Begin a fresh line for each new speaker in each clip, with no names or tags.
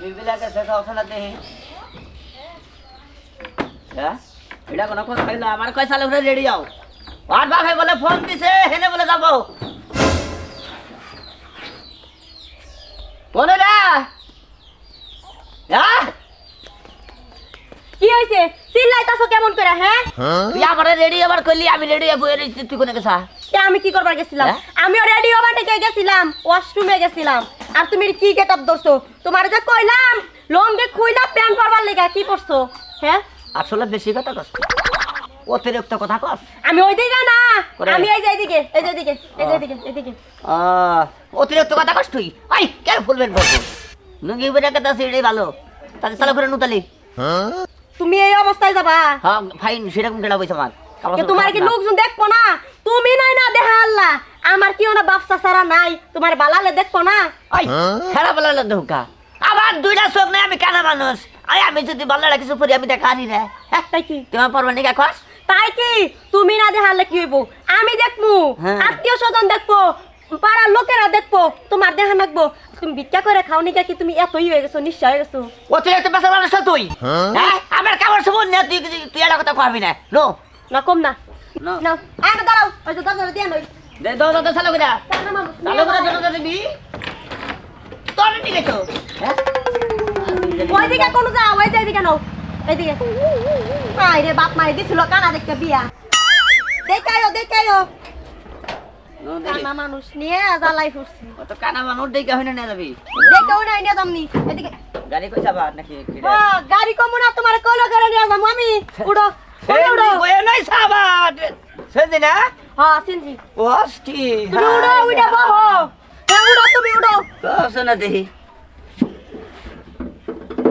বিবিলাকে শেখা ওখানে দেহি। হ্যাঁ এটা কোনো কথা হইল আমার কয় সালে ঘুরে রেডি যাও আর বাপে বলে ফোন দিছে হেনে বলে যাব। কোন হ্যাঁ
কি হইছে চিল্লাইতাছো কেমন করে হ্যাঁ
তুই আমার রেডি আবার করলি আমি রেডি বই তুই কোনে গেছা
কে আমি কি করবার গেছিলাম? আমিও রেডিও বানাইতে গেছিলাম ওয়াশরুমে গেছিলাম। আর তুমি কি গেট আপ ধরছো? তোমার যে কইলাম লঙ্গে খুইলা প্যান্ট পরবার লেগা কি করছ হ্যাঁ?
আসলে বেশি কথা কস। অতিরিক্ত কথা কস।
আমি ওই দিকে না আমি এই যে এইদিকে এই যে এইদিকে এই যে এইদিকে
আহ, অতিরিক্ত কথা কস তুই। আই কেন ফুলবেন বাবু লুঙ্গি বেড়ে কথা সেটাই ভালো। তাতে চালা করে নুতালি।
তুমি এই অবস্থায় যাবা?
হ্যাঁ ফাইন সেরকম কেনা পয়সা আমার।
তোমার কি। লোকজন দেখব না? তুমি নাই না দেখা আল্লাহ। আমার কি ওনা বাপ সারা নাই? তোমার বালালে দেখব না?
আই খারাপ লাগল ধোকা আমার দুইটা চোখ নাই আমি কানা মানুষ। আই আমি যদি ভালো লাগে কিছু করি আমি দেখা হারি না। হ্যাঁ
তাই কি?
তোমার পরবা নিকা কস
তাই কি? তুমি না দেখালে কি হইব? আমি দেখব।
হ্যাঁ।
আত্মীয় স্বজন দেখব। পাড়ার লোকেরা দেখব। তোমার দেখা নাকবো তুমি ভিক্ষা করে খাও নিকা কি তুমি এতই হয়ে গেছো নিশ্চয় হয়ে গেছো।
ও অতিরিক্ত পেশা মানুষ তো তুই? হ্যাঁ। আমার কাপড় সবুন না তুই তুই একটা কথা কবি না। নো
না কম না।
না।
না আগে দাঁড়াও। ওই যে দরজা দিয়ে নই
দে দো দো চালু করে চালু করে
নিয়ে
দো দিবি। তোর দিকে তো। হ্যাঁ।
ওইদিকে কোন যাও ওই এইদিকে নাও। এইদিকে আই রে বাপ মাই দিছিল কানা দেখতে বিয়া। দেখাইও দেখাইও
নো দেখি
কানা মানুষ নিয়ে জ্বালাই ফুসছি
অত কানা মানুষ দেখে হইনা না যাবি।
দেখেও নাই নিয়ে যামনি। এদিকে।
গাড়ি কইছা বা নাকি
গাড়ি কমু না তোমার কলো করে নিয়ে যাব আমি। উড়ো উড়ো, উড়ো।
কই নাই সাবা সেদিন না
হ্যাঁ সিনজি তুমি উড়ো উড়ে বহো। হ্যাঁ উড়ো তুমি উড়ো
শোনা দেখি।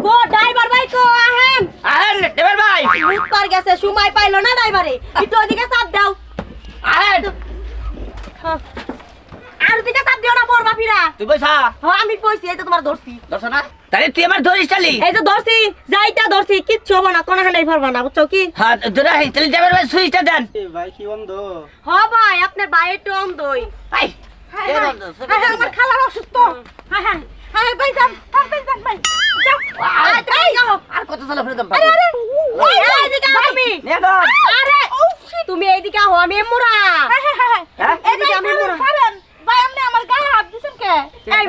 গো ড্রাইভার ভাই কো আহেন
আহেন ড্রাইভার ভাই।
উত্তর গেছে সময় পাইলো না ড্রাইভারে। একটু ওদিকে চাপ দাও।
আহেন
হ্যাঁ। আর ওদিকে চাপ দিও না বড় বাপিরা।
তুই বসা।
হ্যাঁ আমি কইছি এই তো তোমার ধরছি।
দর্শনা তাহলে তুই আমার ধরিস চালি
এই যে ধরছি যাইটা ধরছি কিচ্ছু হব না কোনো হানাই পারবা না বুঝছ কি?
হ্যাঁ তোরা হে তাহলে ড্রাইভার ভাই সুইচটা দেন।
ভাই কি বন্ধ?
হ ভাই আপনার একটু অন্ধই।
আই
হ্যাঁ হ্যাঁ হ্যাঁ, আমার খালার অসুস্থ। হ্যাঁ হ্যাঁ হ্যাঁ ভাই যান হ্যাঁ, যান ভাই তুমি
আর কত সালে ফেরত
আরে আরে ওই এইদিকে আও তুমি
নিয়ে দাও
আরে তুমি এইদিকে আও আমি এমুরা।
হ্যাঁ
এইদিকে আমি ভাই আপনি আমার গায়ে হাত দিছেন কে? এই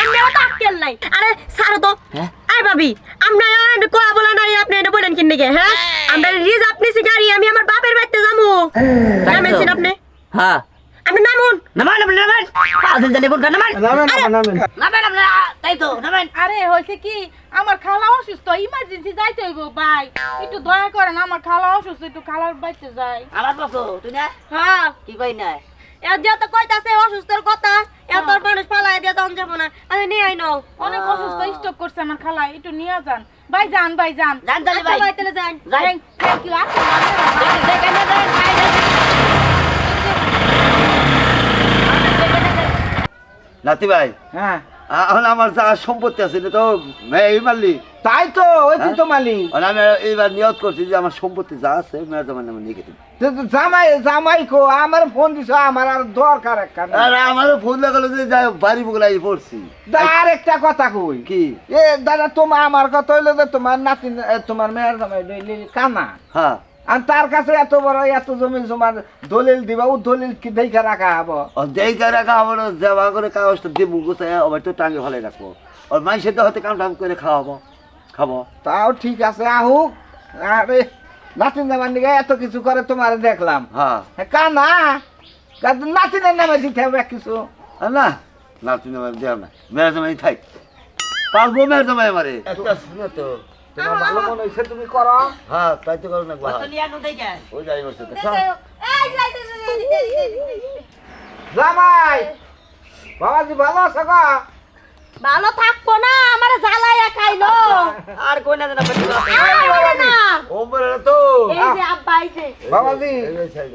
আমি নাই। আরে ছাড়ো তো।
হ্যাঁ?
আই ভাবি আমরা কোয়া বলা নাই আপনি এটা বলেন কিন দিকে হ্যাঁ? আমরা রিজ আপনি গাড়ি আমি আমার বাপের বাড়িতে যাব। নামেছেন আপনি?
হ্যাঁ।
আপনি নামুন।
নামান নামান নামান। আদিল জানি কোন নামান।
নামেন নামেন
নামান। নামান তাই তো নামান।
আরে হয়েছে কি? আমার খালা অসুস্থ ইমার্জেন্সি যাইতে হইব ভাই। একটু দয়া করেন আমার খালা অসুস্থ একটু খালার বাড়িতে যাই।
আমার পক্ষ তুই না?
হ্যাঁ।
কি কই না?
এর যে তো কইতাছে অসুস্থর কথা। এত মানুষ পালাই দিয়ে তখন যাব না। আমি নিয়ে আই নাও।
অনেক অসুস্থ স্টক করছে আমার খালা। একটু নিয়ে যান। ভাই যান ভাই। যান।
আচ্ছা
ভাই
ভাই তাহলে যান
থ্যাংক ইউ
খাই দেখ
নাতি ভাই।
হ্যাঁ।
এখন আমার যা সম্পত্তি আছে তো এই মারলি।
তাই তো ওই দিন তো মালি
আমি এইবার নিয়ত করছি যে আমার সম্পত্তি যা আছে মেয়ের জমা নামে লিখে দিবি।
তো তো জামাই জামাই কো আমার ফোন দিছ আমার আর দরকার একটা
আর আমারও ফোন লাগালো যে যাই বাড়ি বগলাই পড়ছি।
আর একটা কথা কই।
কি?
এ দাদা তোমার আমার কথা হইল যে তোমার নাতি তোমার মেয়ের জামাই কানা।
হ্যাঁ।
আর তার কাছে এত বড় এত জমি জমার দলিল দিবা ও দলিল কি দেখে রাখা হব?
করে রাখা আমার দেওয়া করে কাগজটা দিব গুছাই আবার তো টাঙ্গে ভালো রাখব। ওর মাইসের তো হতে কাম টাম করে খাওয়াবো খাব।
তাও ঠিক আছে আহুক। আরে নাতিন জামার দিকে এত কিছু করে তোমার দেখলাম।
হ্যাঁ।
হ্যাঁ, কানা? নাতিনের নামে দিতে হবে কিছু?
না না তুমি আমার দেও না মেয়ের জামাই থাক। পারব মেয়ের জামাই আমারে। একটা শুনে তো
তোমার ভালো মনে হয়েছে তুমি করো।
হ্যাঁ তাই তো করো না ওই যাই।
জামাই বাবাজি ভালো আছো গো?
ভালো থাকব না আমার জ্বালাইয়া খাইলো।
আর কই না জানা
তো।
এই যে আব্বা আইছে।
বাবাজি।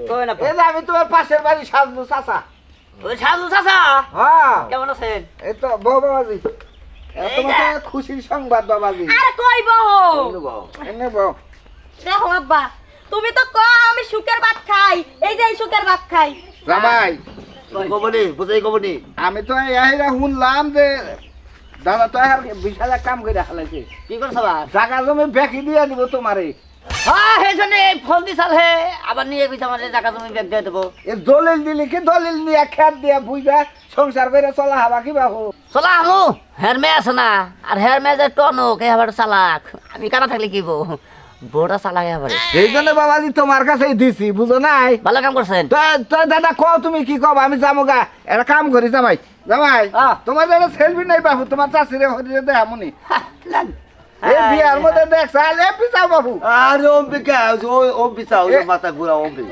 কই না
এই আমি তোমার পাশের বাড়ি সাজবো চাচা।
ওই সাধু চাচা।
হ্যাঁ।
কেমন আছেন?
এই তো বাবাজি। তোমাকে
যে।
খুশির সংবাদ বাবাজি।
আর কইব
এমনি
বউ
দেখো আব্বা তুমি তো ক আমি সুখের ভাত খাই। এই যে এই সুখের ভাত খাই।
জামাই
কবনি? বুঝাই কবনি।
আমি তো শুনলাম যে দাদা তো বিশাল এক কাম করে হালাইছে।
কি করছ
জাগা জমি বেঁকি দিয়ে দিব তোমারে।
হ্যাঁ সেই জন্য ফোন দিছাল হে। আবার নিয়ে গেছে আমার জায়গা তুমি ব্যাগ দিয়ে দেবো।
এ দলিল দিলি কি? দলিল নিয়ে দিয়ে বুঝা সংসার করে চলা হবা কি বাহু?
চলা আমু হের মেয়ে আছে না আর হের মেয়ে যে টনক এ আবার চালাক। আমি কানা থাকলে কি বউ? বউটা চালাক এবারে
এই জন্য বাবাজি তোমার কাছেই দিছি বুঝো নাই?
ভালো কাম করছেন।
তো দাদা কও তুমি কি কব? আমি যাব গা। একটা কাম করি জামাই। জামাই। তোমার একটা সেলফি নাই বাবু তোমার চাষিরে হরিয়ে দে আমনি
হা, লাগ।
এই বিয়ার মধ্যে দেখছ আলে পিছাও বাবু।
আরে অম্বিকা ওই অম্বিকা ওই
এ-
মাথা ঘুরা অম্বি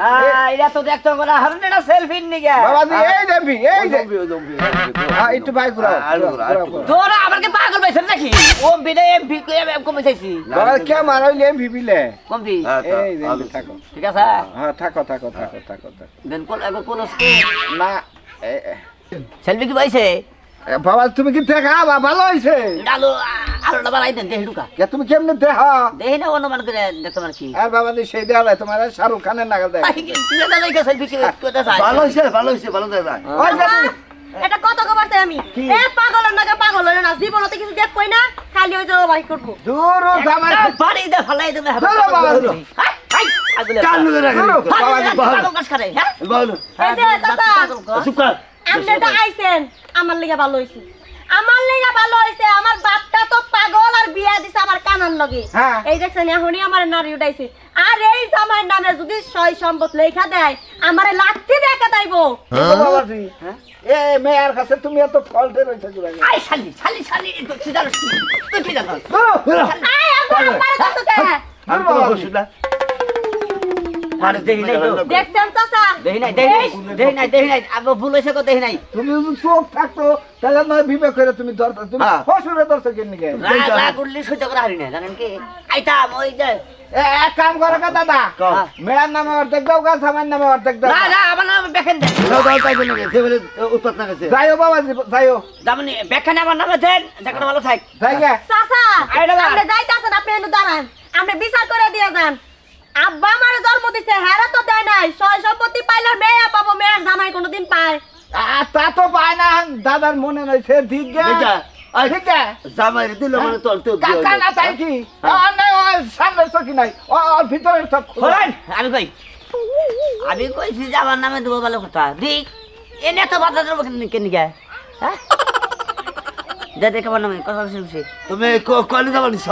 হ্যাঁ এটা তো দেখতে সেলফি নিগে
বাবাজি এই দেখবি এই
অম্বি অম্বি
হ্যাঁ, একটু ভাই।
তোরা আমাকে পাগল পাইছেন নাকি? ও বিলে এমপি কমে চাইছি
বাবা কে মারাইলে এম ভিবিলে
কমপি
হ্যাঁ, তা,
এই থাকো।
ঠিক আছে।
হ্যাঁ থাকো থাকো থাকো থাকো থাকো।
দেন কোন একবার কোন
না এ- এ-
সেলফি কি পাইছে?
বাবা তুমি কি দেখা বা ভালো হয়েছে
আলো আলোটা বাড়াই দেন দেহি ঢুকা।
কে তুমি কেমনে দেহ?
দেহি না অনুমান করে দেখতে কি?
আর বাবা দি সেই দেওয়া তোমার শাহরুখ খানের নাগাল দেয়।
আই, কি- তুই এটা লাইকা সেলফি কি করতে চাই
ভালো হয়েছে ভালো হয়েছে ভালো দেখা
ওই যে তুমি-
এটা কত কবারছে আমি। এ পাগলের নাকি পাগল হলে না জীবনতে কিছু দেখ কই না খালি ওই যে করব।
দূর ও
বাড়ি দে ফালাই দেবে
বাবা,
কান ধরে রাখেন।
বাবা,
পাগল কাজ করে হ্যাঁ?
চুপ কর।
আপনি আইছেন আমার লিগে ভালো হইছে। আমার লিগে ভালো হইছে আমার বাপটা তো পাগল আর বিয়া দিছে আমার কানার লগে
হ্যাঁ।
এই দেখছেন এখনই আমার নারী উঠাইছে আর এই জামাই নামে যদি সয় সম্পদ লেখা দেয় আমারে লাঠি দেখা
বাবাজি এ মেয়ের কাছে তুমি এত ফল্টে রয়েছে
আই শালি শালি শালি তুই কি জানিস তুই কি জানিস
আই আমার আমার কত কে
আমি তো বসুন না
দেহি নাই তো
দেখছেন চাচা?
দেহি নাই দেহি নাই দেহি নাই দেহি নাই। আবার ভুল হয়েছে কো দেহি নাই।
তুমি যদি চোখ থাকতো তাহলে নয় বিবেক করে তুমি ধরতো। তুমি
হ্যাঁ।
হসুরে ধরছো কেন গে
রাগ রাগ সহ্য করা হারি না জানেন কি? আইতাম ওই যে।
এক কাম করো কা দাদা। মেয়ের নামে অর্ধেক দাও গা সামার নামে অর্ধেক দাও।
না না আমার নাম বেখান দেন।
দাও দাও তাই জন্য সে বলে উৎপাত না গেছে।
যাইও বাবাজি যাইও।
যেমন বেখানে আমার নামে দেন জায়গাটা ভালো থাক।
যাই গে।
চাচা আপনি যাইতাছেন আপনি এনে দাঁড়ান। আপনি বিচার করে দিয়ে যান। আব্বা আমার জন্ম দিছে হ্যাঁ তো দেয় নাই। সয় সম্পত্তি পাইলে মেয়ে পাবো মেয়ের জামাই কোনোদিন পায়।
তা তো পায় না দাদার মনে নয় সে ঠিক ঠিক গে।
জামাই দিল মানে তোর তো
কাকা না তাই কি? নাই ওই সামনের চকি নাই ওর চক
বলেন আমি কই আমি কইছি যে আমার নামে দেবো ভালো কথা। দিক এনে তো বাধা দেবো কেন গে? হ্যাঁ? দে দেখে নামে কথা শুনছি।
তুমি কলে যাবা নিছ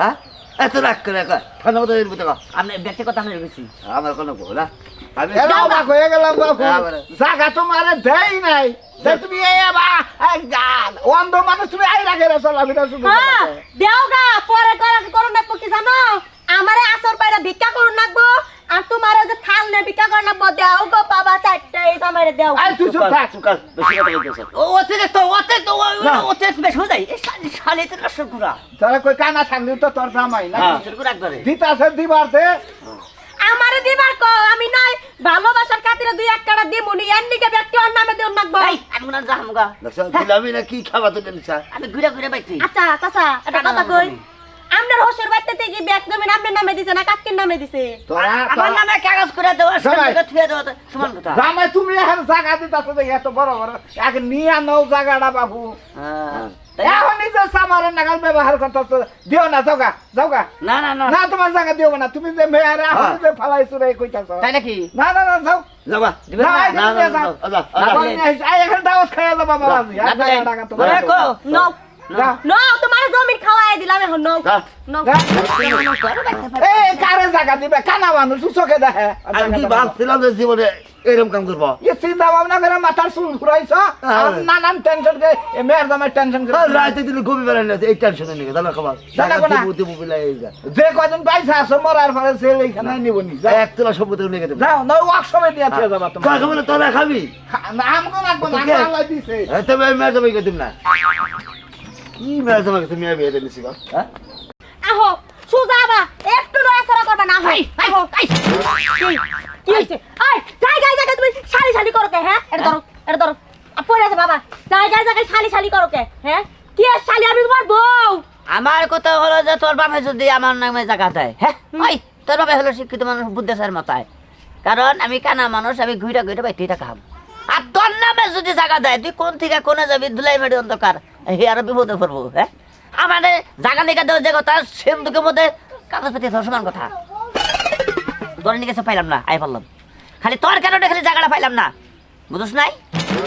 হ্যাঁ? এত রাগ করে ঠান্ডা মতো এর ভিতরে
আমি ব্যক্তিগত আমি গেছি
আমার কোনো ভুল হ্যাঁ? আমি
অবাক হয়ে গেলাম বাবু
হ্যাঁ,
জায়গা তোমার দেই নাই তুমি এই অন্ধ মানুষ তুমি আই রাখে রে চলাফেরা শুধু
হ্যাঁ দেও গা পরে করে করুন না কি জানো আমারে আসর বাইরে ভিক্ষা করুন লাগবো আর তোমারে যে থাল নে ভিক্ষা করুন লাগবো দেও গো বাবা চারটে এই জামাইরে দেও
আই তুই চুপ থাক
কথা
ও অতিরিক্ত অতিরিক্ত
না।
অতিরিক্ত বেশ হয়ে যায় শালি তো নষ্ট করা
তারা কই কানা থাকলি তো তোর জামাই না?
হ্যাঁ।
নষ্ট করে একবারে।
দিতাছে দিবারতে
আমারে দিবার কো আমি নাই ভালোবাসার খাতিরে দুই এক কাটা দিমুনি এর নিকে ব্যক্তি ওর নামে দেউন লাগবো
এই আমি না যাম গা
দেখছ দিলামি না কি খাবা তো নিছা
আমি ঘুরে ঘুরে বাইছি
আচ্ছা চাচা
কানা
কথা কই। আপনার হোসের বাড়িতে থেকে ব্যাগ জমিন আপনার নামে দিছে না কাকির নামে দিছে?
আমার নামে কাগজ করে দেওয়া থুয়ে দেওয়া সমান কথা।
জামাই তুমি এখন জায়গা দিতাছো এত বড় বড়। এক নিয়ে নাও জায়গাটা বাবু।
হ্যাঁ।
এখন নিজে সামারের নাগাল ব্যবহার করতেছো দিও না যাওগা যাওগা
না না না।
না তোমার জায়গা দিও না তুমি যে মেয়ারে এখন যে ফালাইছো রে কইতাছো
তাই নাকি?
না না না যাও।
যাবা
দিবে
না,
না
যে
না না
এই এখন দাওয়াত খাইয়া যাবা বাবাজি
না
আর টাকা তোমার
বলে
নো নো তোমার জমিন খাওয়াই দিলাম এখন নো। নো।
এই কারে জায়গা দিবে কানা মানুষ চোখে দেখে
আমি ভাবছিলাম যে জীবনে এরকম কাম করব?
এ চিন্তা ভাবনা করে মাথার চুল ঘুরাইছ? নানান টেনশন মেয়ের দামের টেনশন করে।
রাতে দিলে ঘুমি বেড়াই না এই টেনশনে নিয়ে জানা খবর? যা।
কয়জন পাইছে আসো মরার পরে সে এইখানে নিবনি যাও।
এক তোলা সম্পত্তি নিয়ে গেছে।
যাও নয় ওয়ার্কশপে দিয়ে থিয়ে যাবা তোমার
কাকে বলে তোরা খাবি?
আমগো লাগবো না আল্লাহ দিছে।
হ্যাঁ তবে না। কি তুমি মেয়ে বিয়ে দিয়েছি গো হ্যাঁ?
আহো সুজা বা একটু করবে না আহো। আহো কি কি হইছে তুমি শালি শালি করো কে হ্যাঁ? এটা ধরো এটা ধরো। পড়ে আছে বাবা। জায়গায় জায়গায় শালি শালি করো কে হ্যাঁ? কি আর শালি আমি তোমার বউ?
আমার কথা হলো যে তোর বাপে যদি আমার নামে জায়গা দেয় হ্যাঁ? ওই তোর বাপে হলো শিক্ষিত মানুষ বুদ্ধেশ্বর মাথায় কারণ আমি কানা মানুষ আমি ঘুরে ঘুরে বাইতে থাকাম আর তোর নামে যদি জায়গা দেয় তুই কোন থেকে কোনে যাবি? ধুলাই মেডি অন্ধকার। হে আরও বিপদে পড়ব হ্যাঁ? আমাদের জায়গা লেখা দেওয়া যে কথা সেম দুঃখের মধ্যে কাগজপাতি ধর সমান কথা। তোর গেছে পাইলাম না আই পারলাম। খালি তোর কেন খালি জায়গাটা পাইলাম না। বুঝছ নাই?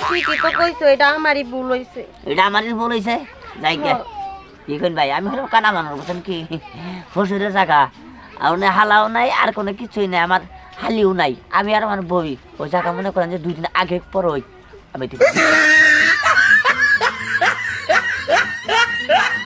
ঠিকই তো কইছো এটা আমারই ভুল হইছে।
এটা আমারই ভুল হয়েছে যাই গে। কি কইন ভাই আমি হলো কানা মানুষ বুঝছেন কি? শ্বশুরের জায়গা আর না হালাও নাই আর কোনো কিছুই নাই আমার হালিও নাই। আমি আর আমার বই ওই জায়গা মনে করেন যে দুই দিন আগে পর ওই আমি ঠিক